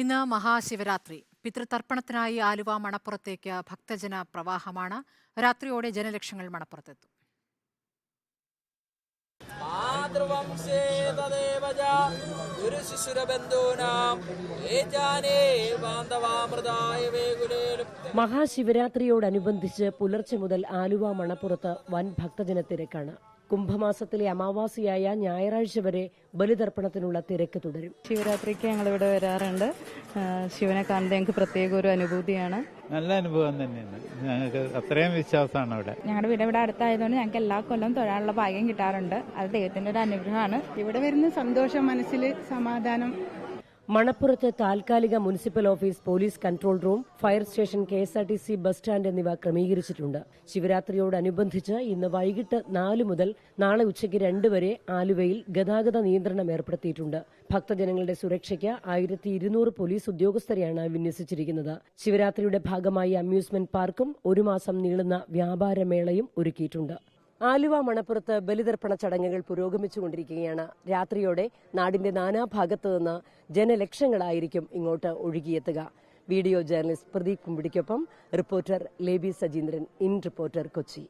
ഇന്ന് മഹാശിവരാത്രി. പിതൃതർപ്പണത്തിനായി ആലുവ മണപ്പുറത്തേക്ക് ഭക്തജന പ്രവാഹമാണ്. രാത്രിയോടെ ജനലക്ഷങ്ങൾ മണപ്പുറത്തെത്തും. മഹാശിവരാത്രിയോടനുബന്ധിച്ച് പുലർച്ചെ മുതൽ ആലുവ മണപ്പുറത്ത് വൻ ഭക്തജന തിരക്കാണ് കുംഭമാസത്തിലെ അമാവാസിയായ ഞായറാഴ്ച വരെ ബലിതർപ്പണത്തിനുള്ള തിരക്ക് തുടരും. ശിവരാത്രിക്ക് ഞങ്ങൾ ഇവിടെ വരാറുണ്ട് ശിവനെ കാണുന്നത് ഞങ്ങൾക്ക് പ്രത്യേക ഒരു അനുഭൂതിയാണ്. നല്ല അനുഭവം തന്നെയാണ്. ഞങ്ങൾക്ക് അത്രയും വിശ്വാസമാണ് അവിടെ. ഞങ്ങളുടെ വീട് ഇവിടെ അടുത്തായതുകൊണ്ട് ഞങ്ങൾക്ക് എല്ലാ കൊല്ലം തൊഴാനുള്ള ഭാഗ്യം കിട്ടാറുണ്ട്. അത് ദൈവത്തിന്റെ ഒരു അനുഗ്രഹമാണ്. ഇവിടെ വരുന്ന സന്തോഷം മനസ്സിൽ സമാധാനം മണപ്പുറത്ത് താൽക്കാലിക municipal office police control room fire station K S R T C bus stand എന്നിവ ക്രമീകരിച്ചിട്ടുണ്ട്. ശിവരാത്രിയോടനുബന്ധിച്ച് ഇന്ന് വൈകിട്ട് നാല് മുതൽ നാളെ ഉച്ചയ്ക്ക് രണ്ട് വരെ ആലുവയിൽ ഗതാഗത നിയന്ത്രണം ഏർപ്പെടുത്തിയിട്ടുണ്ട്. ഭക്തജനങ്ങളുടെ സുരക്ഷയ്ക്ക് ആയിരത്തി ഇരുന്നൂറ് പോലീസ് ഉദ്യോഗസ്ഥരെയാണ് വിന്യസിച്ചിരിക്കുന്നത്. ശിവരാത്രിയുടെ ഭാഗമായി അമ്യൂസ്മെന്റ് പാർക്കും ഒരു മാസം നീളുന്ന വ്യാപാരമേളയും ഒരുക്കിയിട്ടുണ്ട്. ആലുവ മണപ്പുറത്ത് ബലിതർപ്പണ ചടങ്ങുകൾ പുരോഗമിച്ചുകൊണ്ടിരിക്കുകയാണ്. രാത്രിയോടെ നാടിന്റെ നാനാഭാഗത്തു നിന്ന് ജനലക്ഷങ്ങളായിരിക്കും ഇങ്ങോട്ട് ഒഴുകിയെത്തുക. Video journalist Pradeep കുമ്പിടിക്കൊപ്പം reporter Leby Sajeendran in reporter Kochi.